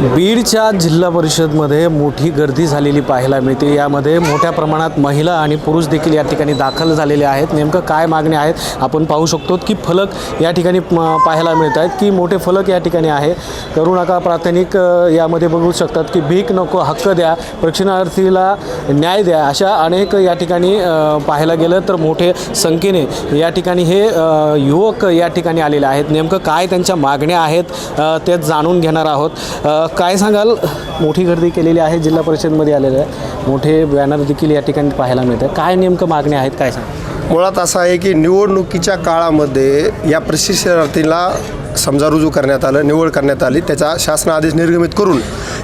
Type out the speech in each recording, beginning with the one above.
बीडच्या जिल्हा परिषदमध्ये मोठी गर्दी झालेली पाहायला मिळते. यामध्ये मोठ्या प्रमाणात महिला आणि पुरुष देखील या ठिकाणी दाखल झालेले आहेत. नेमकं काय मागण्या आहेत आपण पाहू शकतो की फलक या ठिकाणी पाहायला मिळत आहेत की मोठे फलक या ठिकाणी आहे. करुणाका प्राथमिक यामध्ये बघू शकतात की भीक नको हक्क द्या प्रक्षणार्थीला न्याय द्या अशा अनेक या ठिकाणी पाहायला गेलं तर मोठे संख्येने या ठिकाणी हे युवक या ठिकाणी आलेले आहेत. नेमकं काय त्यांच्या मागण्या आहेत ते जाणून घेणार आहोत. काय सांगाल? मोठी गर्दी केलेली आहे जिल्हा परिषदमध्ये आलेलं आहे. मोठे बॅनर देखील या ठिकाणी पाहायला मिळतं काय नेमकं मागण्या आहेत काय सांग मुळात असं आहे की निवडणुकीच्या काळामध्ये या प्रशिक्षणार्थीला समजा रुजू करण्यात आलं निवड करण्यात आली त्याचा शासन आदेश निर्गमित करून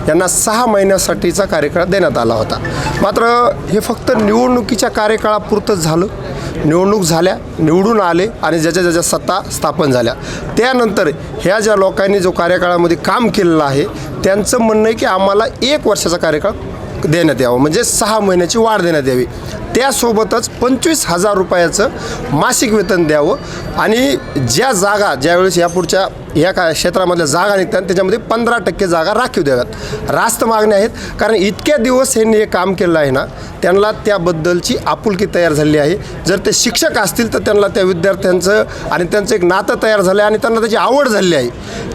यांना सहा महिन्यासाठीचा कार्यकाळ देण्यात आला होता. मात्र हे फक्त निवडणुकीच्या कार्यकाळापुरतंच झालं. निवडणूक झाल्या निवडून आले आणि ज्याच्या ज्याच्या सत्ता स्थापन झाल्या. त्यानंतर ह्या ज्या लोकांनी जो कार्यकाळामध्ये काम केलेलं आहे त्यांचं म्हणणं आहे की आम्हाला एक वर्षाचा कार्यकाळ देण्यात यावं. म्हणजे सहा महिन्याची वाढ देण्यात यावी. त्यासोबतच पंचवीस हजार रुपयाचं मासिक वेतन द्यावं आणि ज्या जागा ज्यावेळेस यापुढच्या या का क्षेत्रामधल्या जागा निघतात त्याच्यामध्ये पंधरा टक्के जागा राखीव द्याव्यात. रास्त मागण्या आहेत. कारण इतक्या दिवस यांनी हे काम केलं आहे ना त्यांना त्याबद्दलची आपुलकी तयार झालेली आहे. जर ते शिक्षक असतील तर त्यांना त्या विद्यार्थ्यांचं आणि त्यांचं एक नातं तयार झालं आहे आणि त्यांना त्याची आवड झालेली आहे.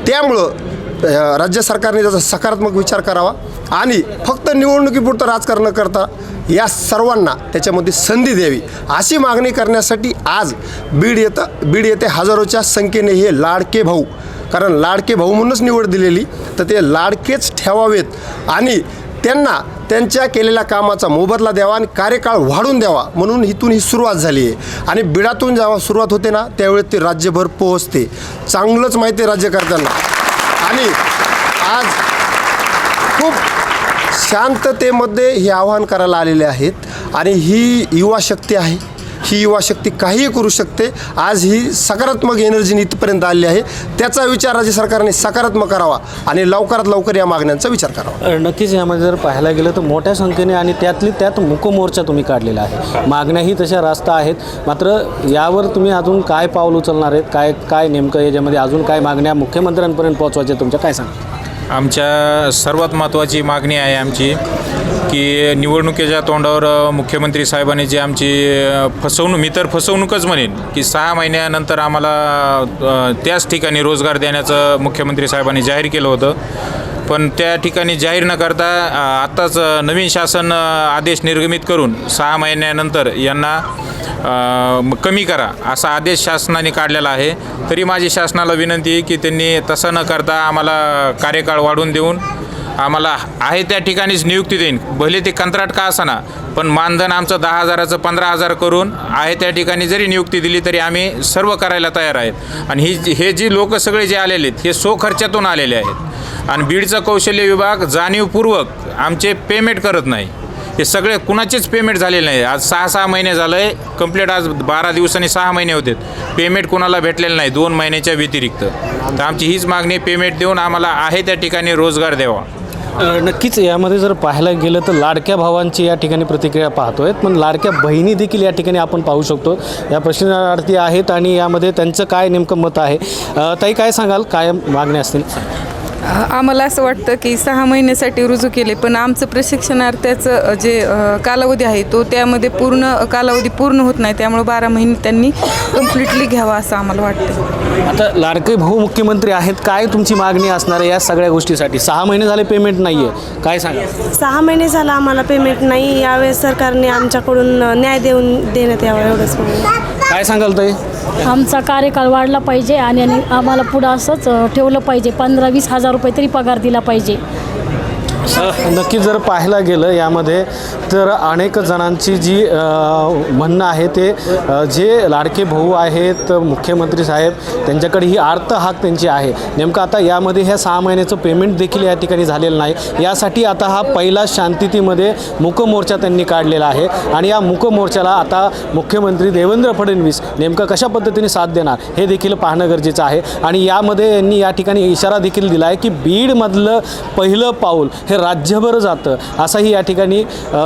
त्यामुळं राज्य सरकारने त्याचा सकारात्मक विचार करावा आणि फक्त निवडणुकीपुरतं राजकारण करता या सर्वांना त्याच्यामध्ये संधी द्यावी अशी मागणी करण्यासाठी आज बीड येतं बीड येथे हजारोच्या संख्येने हे लाडके भाऊ कारण लाडके भाऊ म्हणूनच निवड दिलेली तर ते लाडकेच ठेवावेत आणि त्यांना त्यांच्या केलेल्या कामाचा मोबदला द्यावा आणि कार्यकाळ वाढून द्यावा म्हणून इथून ही सुरुवात झाली आहे. आणि बिडातून जेव्हा सुरुवात होते ना त्यावेळेस ते राज्यभर पोहोचते. चांगलंच माहिती आहे राज्यकर्त्यांना. आणि आज खूप शांततेमध्ये हे आवाहन करायला आलेले आहेत. आणि ही युवा शक्ती आहे. ही युवा शक्ती काहीही करू शकते. आज ही सकारात्मक एनर्जीने इथपर्यंत आली आहे. त्याचा विचार राज्य सरकारने सकारात्मक करावा आणि लवकरात लवकर या मागण्यांचा विचार करावा. नक्कीच यामध्ये जर पाहायला गेलं तर मोठ्या संख्येने आणि त्यातली त्यात मुखमोर्चा तुम्ही काढलेला आहे. मागण्याही तशा रास्ता आहेत. मात्र यावर तुम्ही अजून काय पाऊल उचलणार आहेत? काय काय नेमकं याच्यामध्ये अजून काय मागण्या मुख्यमंत्र्यांपर्यंत पोहोचवायच्या तुमच्या काय सांगा आमच्या सर्वात महत्त्वाची मागणी आहे आमची की निवडणुकीच्या तोंडावर मुख्यमंत्री साहेबांनी जी आमची फसवणूक मी तर फसवणूकच म्हणेन की सहा महिन्यानंतर आम्हाला त्याच ठिकाणी रोजगार देण्याचं मुख्यमंत्री साहेबांनी जाहीर केलं होतं. पण त्या ठिकाणी जाहीर न करता आत्ताच नवीन शासन आदेश निर्गमित करून सहा महिन्यानंतर यांना कमी करा असा आदेश शासनाने काढलेला आहे. तरी माझी शासनाला विनंती आहे की त्यांनी तसं न करता आम्हाला कार्यकाळ वाढवून देऊन आम्हाला आहे त्या ठिकाणीच नियुक्ती देईन. भले ते कंत्राट का असाना पण मानधन आमचं दहा हजाराचं पंधरा हजार करून आहे त्या ठिकाणी जरी नियुक्ती दिली तरी आम्ही सर्व करायला तयार आहेत. आणि ही जी- हे जी लोक सगळे जे आलेले आहेत हे सो खर्चातून आलेले आहेत. आणि बीडचा कौशल्य विभाग जाणीवपूर्वक आमचे पेमेंट करत नाही. हे सगळे कुणाचेच पेमेंट झालेले नाही. आज सहा सहा महिने झालं आहे कंप्लीट आज बारा दिवसांनी सहा महिने होते. पेमेंट कोणाला भेटलेलं नाही. दोन महिन्याच्या व्यतिरिक्त. तर आमची हीच मागणी पेमेंट देऊन आम्हाला आहे त्या ठिकाणी रोजगार द्यावा. नक्कीच यामध्ये जर पाहायला गेलं तर लाडक्या भावांची या ठिकाणी प्रतिक्रिया पाहतोय पण लाडक्या बहिणी देखील या ठिकाणी आपण पाहू शकतो. या प्रश्नार्थी आहेत आणि यामध्ये त्यांचं काय नेमकं मत आहे? ताई काय सांगाल? काय मागण्या असतील? आम्हाला असं वाटतं की सहा महिन्यासाठी रुजू केले पण आमचं प्रशिक्षणार्थ्याचं जे कालावधी आहे तो त्यामध्ये पूर्ण कालावधी पूर्ण होत नाही त्यामुळे बारा महिने त्यांनी कम्प्लिटली घ्यावा असं आम्हाला वाटतं. आता लाडके भाऊ मुख्यमंत्री आहेत काय तुमची मागणी असणार आहे या सगळ्या गोष्टीसाठी? सहा महिने झाले पेमेंट नाही आहे काय सांगा? सहा महिने झाला आम्हाला पेमेंट नाही. यावेळेस सरकारने आमच्याकडून न्याय देऊन देण्यात यावा एवढंच म्हणून. काय सांगाल ताई? आमचा कार्यकाळ वाढला पाहिजे आणि आणि आम्हाला पुढं असंच अ, ठेवलं पाहिजे. पंधरा वीस हजार रुपये तरी पगार दिला पाहिजे. नक्की जर पाहायला गेलं यामध्ये तर अनेक जणांची जी म्हणणं आहे ते जे लाडके भाऊ आहेत मुख्यमंत्री साहेब त्यांच्याकडे ही आर्त हाक त्यांची आहे. नेमकं आता यामध्ये ह्या सहा महिन्याचं पेमेंट देखील या ठिकाणी झालेलं नाही. यासाठी आता हा पहिला शांतितीमध्ये मुकमोर्चा त्यांनी काढलेला आहे. आणि या मुकमोर्चाला आता मुख्यमंत्री देवेंद्र फडणवीस नेमकं कशा पद्धतीने साथ देणार हे देखील पाहणं गरजेचं आहे. आणि यामध्ये यांनी या ठिकाणी इशारा देखील दिला आहे की बीडमधलं पहिलं पाऊल हे राज्यभर जातं. असाही या ठिकाणी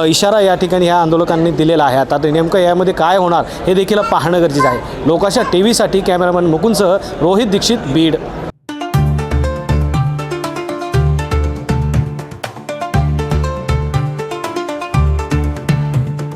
इशारा या ठिकाणी ह्या आंदोलकांनी दिलेला आहे. आता नेमकं यामध्ये काय होणार हे देखील पाहणं गरजेचं आहे. लोकांच्या टी व्हीसाठी कॅमेरामॅन मुकुंदसह रोहित दीक्षित बीड.